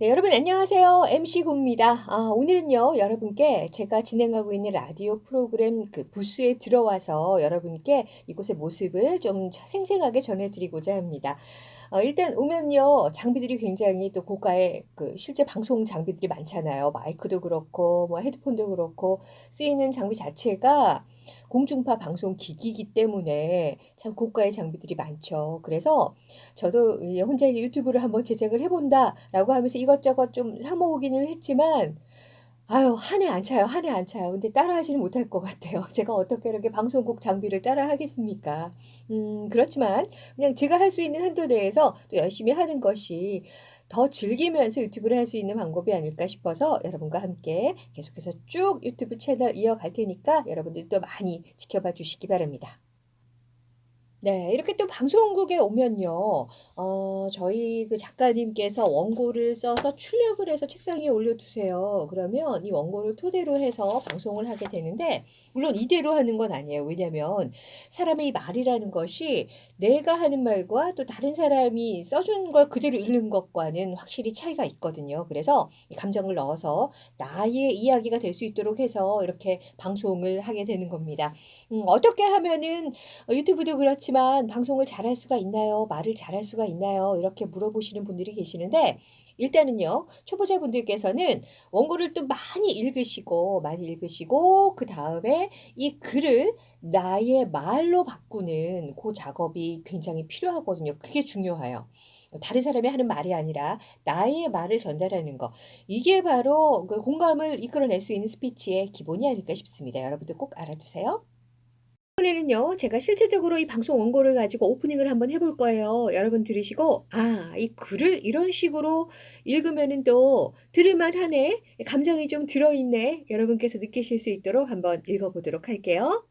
네, 여러분 안녕하세요. MC 구입니다. 아, 오늘은요, 여러분께 제가 진행하고 있는 라디오 프로그램 그 부스에 들어와서 여러분께 이곳의 모습을 좀 생생하게 전해드리고자 합니다. 어, 일단 오면요, 장비들이 굉장히 또 고가의 그 실제 방송 장비들이 많잖아요. 마이크도 그렇고, 뭐 헤드폰도 그렇고, 쓰이는 장비 자체가 공중파 방송 기기이기 때문에 참 고가의 장비들이 많죠. 그래서 저도 이 혼자 유튜브를 한번 제작을 해본다라고 하면서 이것저것 좀 사 모으기는 했지만 아유 한 해 안 차요. 한 해 안 차요. 근데 따라하지는 못할 것 같아요. 제가 어떻게 이렇게 방송국 장비를 따라하겠습니까? 음 그렇지만 그냥 제가 할 수 있는 한도 내에서 또 열심히 하는 것이 더 즐기면서 유튜브를 할 수 있는 방법이 아닐까 싶어서 여러분과 함께 계속해서 쭉 유튜브 채널 이어갈 테니까 여러분들도 많이 지켜봐 주시기 바랍니다. 네. 이렇게 또 방송국에 오면요. 어 저희 그 작가님께서 원고를 써서 출력을 해서 책상 위에 올려 두세요. 그러면 이 원고를 토대로 해서 방송을 하게 되는데 물론 이대로 하는 건 아니에요. 왜냐면 사람의 말이라는 것이 내가 하는 말과 또 다른 사람이 써준 걸 그대로 읽는 것과는 확실히 차이가 있거든요. 그래서 이 감정을 넣어서 나의 이야기가 될 수 있도록 해서 이렇게 방송을 하게 되는 겁니다. 음 어떻게 하면은 어 유튜브도 그렇지 만 방송을 잘할 수가 있나요? 말을 잘할 수가 있나요? 이렇게 물어보시는 분들이 계시는데 일단은요. 초보자분들께서는 원고를 또 많이 읽으시고, 많이 읽으시고 그 다음에 이 글을 나의 말로 바꾸는 고 작업이 굉장히 필요하거든요. 그게 중요해요. 다른 사람이 하는 말이 아니라 나의 말을 전달하는 거. 이게 바로 그 공감을 이끌어낼 수 있는 스피치의 기본이 아닐까 싶습니다. 여러분들 꼭 알아두세요. 이번에는요. 제가 실제적으로 이 방송 원고를 가지고 오프닝을 한번 해볼 거예요. 여러분 들으시고 '아 이 글을 이런 식으로 읽으면은 또 들을 만 하네. 감정이 좀 들어 있네.' 여러분께서 느끼실 수 있도록 한번 읽어 보도록 할게요.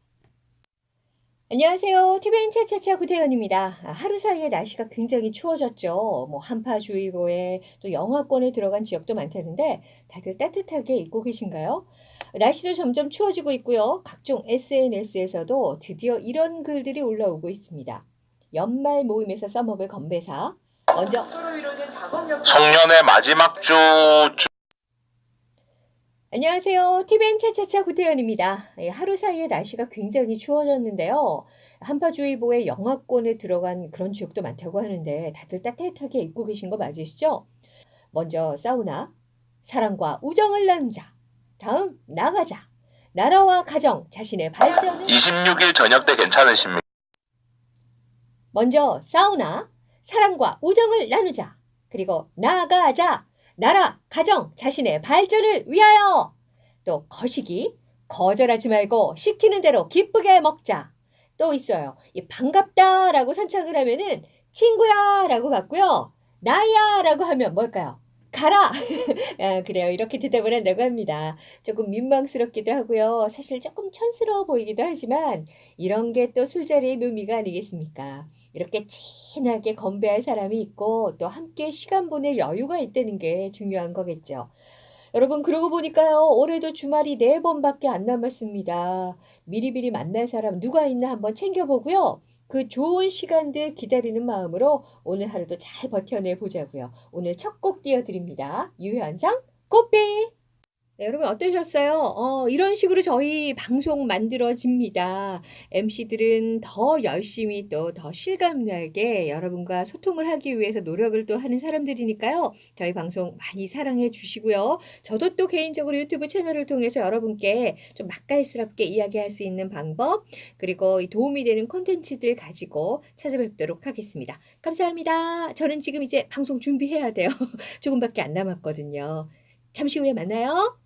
안녕하세요. TVN 차차차 구태연입니다. 아 하루 사이에 날씨가 굉장히 추워졌죠. 뭐 한파주의보에 또 영하권에 들어간 지역도 많다는데 다들 따뜻하게 입고 계신가요? 날씨도 점점 추워지고 있고요. 각종 SNS에서도 드디어 이런 글들이 올라오고 있습니다. 연말 모임에서 써먹을 건배사. 먼저 송년회 마지막 주, 주 안녕하세요. TVN 차차차 구태연입니다. 예, 하루 사이에 날씨가 굉장히 추워졌는데요. 한파주의보에 영하권에 들어간 그런 지역도 많다고 하는데 다들 따뜻하게 입고 계신 거 맞으시죠? 먼저 사우나, 사랑과 우정을 나누자. 다음 나가자. 나라와 가정, 자신의 발전을 26일 저녁 때 괜찮으십니까? 먼저 사우나, 사랑과 우정을 나누자. 그리고 나가자. 나라, 가정, 자신의 발전을 위하여. 또 거시기, 거절하지 말고 시키는 대로 기쁘게 먹자. 또 있어요. 이 반갑다 라고 선창을 하면은 친구야 라고 받고요. 나야 라고 하면 뭘까요? 가라. 아, 그래요. 이렇게 대답을 한다고 합니다. 조금 민망스럽기도 하고요. 사실 조금 촌스러워 보이기도 하지만 이런 게 또 술자리의 묘미가 아니겠습니까? 이렇게 진하게 건배할 사람이 있고 또 함께 시간 보낼 여유가 있다는 게 중요한 거겠죠. 여러분 그러고 보니까요. 올해도 주말이 네 번밖에 안 남았습니다. 미리미리 만날 사람 누가 있나 한번 챙겨보고요. 그 좋은 시간들 기다리는 마음으로 오늘 하루도 잘 버텨내 보자고요. 오늘 첫 곡 띄워드립니다. 유현상 꽃비 네, 여러분 어떠셨어요? 어, 이런 식으로 저희 방송 만들어집니다. MC들은 더 열심히 또 더 실감나게 여러분과 소통을 하기 위해서 노력을 또 하는 사람들이니까요. 저희 방송 많이 사랑해 주시고요. 저도 또 개인적으로 유튜브 채널을 통해서 여러분께 좀 맛깔스럽게 이야기할 수 있는 방법, 그리고 이 도움이 되는 콘텐츠들 가지고 찾아뵙도록 하겠습니다. 감사합니다. 저는 지금 이제 방송 준비해야 돼요. 조금밖에 안 남았거든요. 잠시 후에 만나요.